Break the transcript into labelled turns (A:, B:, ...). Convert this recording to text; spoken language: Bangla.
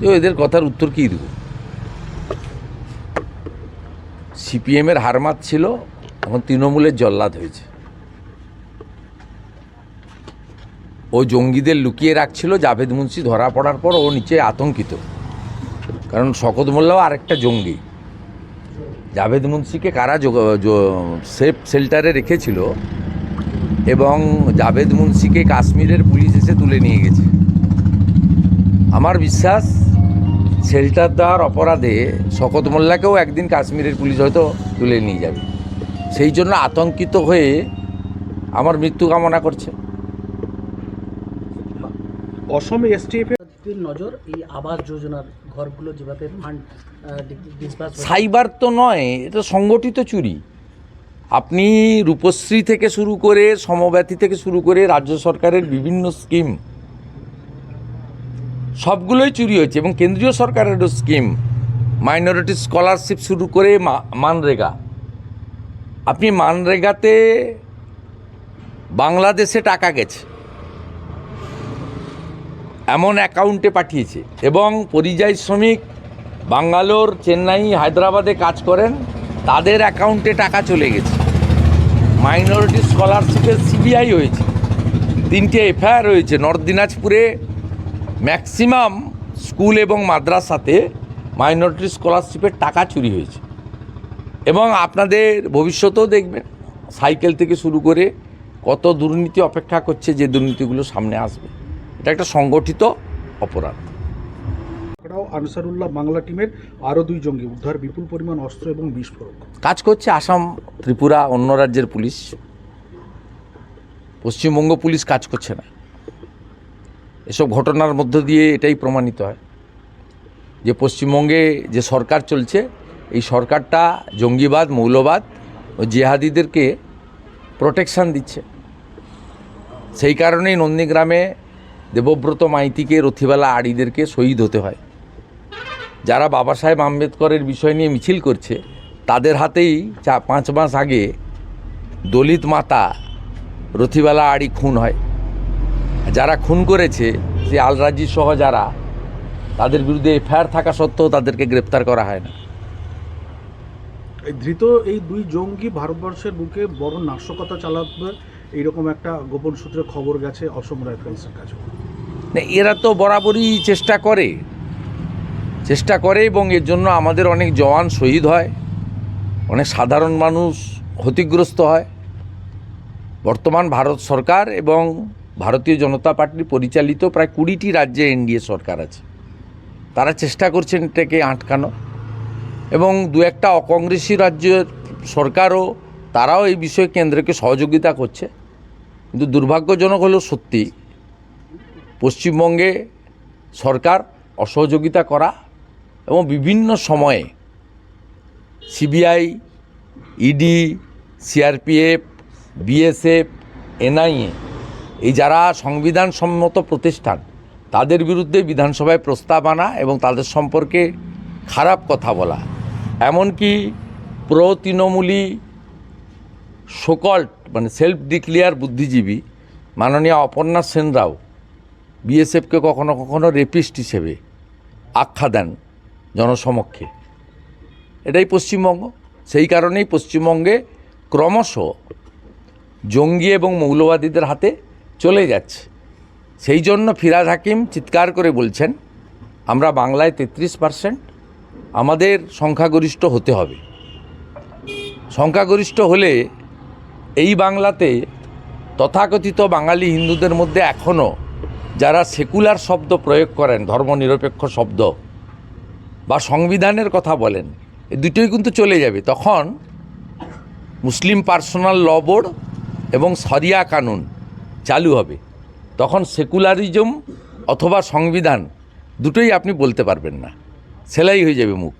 A: তো এদের কথার উত্তর কী দেব? সিপিএমের হারমাত ছিল, এখন তৃণমূলের জল্লাদ হয়েছে। ও জঙ্গিদের লুকিয়ে রাখছিল, জাভেদ মুন্সি ধরা পড়ার পর ও নিচে আতঙ্কিত। কারণ শকত মোল্লাও আরেকটা জঙ্গি। জাভেদ মুন্সিকে কারা সেফ শেল্টারে রেখেছিল, এবং জাভেদ মুন্সিকে কাশ্মীরের পুলিশ এসে তুলে নিয়ে গেছে। আমার বিশ্বাস শেল্টার দেওয়ার অপরাধে শকত মোল্লাকেও একদিন কাশ্মীরের পুলিশ হয়তো তুলে নিয়ে যাবে। সেই জন্য আতঙ্কিত হয়ে আমার মৃত্যু কামনা করছে।
B: অসমে এসটিএফ
C: নজর এই আবাস যোজনার ঘরগুলো যেভাবে ফান্ড
A: সাইবার তো নয় এটা সংগঠিত চুরি। আপনি রূপশ্রী থেকে শুরু করে সমব্যথী থেকে শুরু করে রাজ্য সরকারের বিভিন্ন স্কিম সবগুলোই চুরি হয়েছে এবং কেন্দ্রীয় সরকারেরও স্কিম মাইনরিটি স্কলারশিপ শুরু করে মানরেগা। আপনি মানরেগাতে বাংলাদেশে টাকা গেছে, এমন অ্যাকাউন্টে পাঠিয়েছে এবং পরিযায়ী শ্রমিক বাঙ্গালোর, চেন্নাই, হায়দ্রাবাদে কাজ করেন, তাদের অ্যাকাউন্টে টাকা চলে গেছে। মাইনরিটি স্কলারশিপের সিবিআই হয়েছে, তিনটে এফআইআর হয়েছে, নর্থ দিনাজপুরে ম্যাক্সিমাম স্কুল এবং মাদ্রাসাতে মাইনরিটি স্কলারশিপের টাকা চুরি হয়েছে। এবং আপনাদের ভবিষ্যতেও দেখবেন সাইকেল থেকে শুরু করে কত দুর্নীতি অপেক্ষা করছে যে দুর্নীতিগুলো সামনে আসবে। এটা একটা সংগঠিত অপরাধ।
B: এছাড়াও আনসারুল্লাহ বাংলা টিমের আরও দুই জঙ্গি উদ্ধার বিপুল পরিমাণ অস্ত্র এবং বিস্ফোরক।
A: কাজ করছে আসাম ত্রিপুরা অন্য রাজ্যের পুলিশ। পশ্চিমবঙ্গ পুলিশ কাজ করছে না। এসব ঘটনার মধ্য দিয়ে এটাই প্রমাণিত হয়। যে পশ্চিমবঙ্গে যে সরকার চলছে, এই সরকারটা জঙ্গিবাদ, মৌলবাদ ও জেহাদিদেরকে প্রোটেকশান দিচ্ছে। সেই কারণেই নন্দীগ্রামে দেবব্রত মাইতিকে রথিবালা আড়িদেরকে শহীদ হতে হয়। যারা বাবা সাহেব আম্বেদকরের বিষয় নিয়ে মিছিল করছে, তাদের হাতেই চা, পাঁচ মাস আগে দলিত মাতা রথিবালা আড়ি খুন হয়। যারা খুন করেছে সে আলরাজি সহ যারা তাদের বিরুদ্ধে এফআইআর থাকা সত্ত্বেও তাদেরকে গ্রেপ্তার করা হয় না।
B: এই ধৃত এই দুই জঙ্গি ভারতবর্ষের বুকে বড় নাশকতা চালাবে এইরকম একটা গোপন সূত্রে খবর গেছে অসম রাইফেলসের কাছে
A: না, এরা তো বরাবরই চেষ্টা করে। চেষ্টা করে এবং এর জন্য আমাদের অনেক জওয়ান শহীদ হয় অনেক সাধারণ মানুষ ক্ষতিগ্রস্ত হয়। বর্তমান ভারত সরকার এবং ভারতীয় জনতা পার্টি পরিচালিত প্রায় কুড়িটি রাজ্যে এনডিএ সরকার আছে। তারা চেষ্টা করছেন এটাকে আটকানো এবং দু একটা অকংগ্রেসি রাজ্যের সরকারও তারাও এই বিষয়ে কেন্দ্রকে সহযোগিতা করছে। কিন্তু দুর্ভাগ্যজনক হলো সত্যি, পশ্চিমবঙ্গে সরকার অসহযোগিতা করা এবং বিভিন্ন সময়ে CBI, ED, CRPF, BSF, NIA এই যারা সংবিধান সম্মত প্রতিষ্ঠান, তাদের বিরুদ্ধে বিধানসভায় প্রস্তাব আনা এবং তাদের সম্পর্কে খারাপ কথা বলা। এমনকি প্রো তৃণমূলী সকল্ট মানে সেলফ ডিক্লিয়ার বুদ্ধিজীবী মাননীয় অপর্ণা সেনরাও বিএসএফকে কখনো কখনো রেপিস্ট হিসেবে আখ্যা দেন জনসমক্ষে। এটাই পশ্চিমবঙ্গ। সেই কারণেই পশ্চিমবঙ্গে ক্রমশ জঙ্গি এবং মৌলবাদীদের হাতে চলে যাচ্ছে। সেই জন্য ফিরাজ হাকিম চিৎকার করে বলছেন, আমরা বাংলায় তেত্রিশ পার্সেন্ট, আমাদের সংখ্যাগরিষ্ঠ হতে হবে। সংখ্যাগরিষ্ঠ হলে এই বাংলাতে তথাকথিত বাঙালি হিন্দুদের মধ্যে এখনও যারা সেকুলার শব্দ প্রয়োগ করেন, ধর্মনিরপেক্ষ শব্দ বা সংবিধানের কথা বলেন, এই দুটোই কিন্তু চলে যাবে। তখন মুসলিম পার্সোনাল ল বোর্ড এবং সরিয়া কানুন চালু হবে। তখন সেকুলারিজম অথবা সংবিধান দুটোই আপনি বলতে পারবেন না। সেলাই হয়ে যাবে মুখ।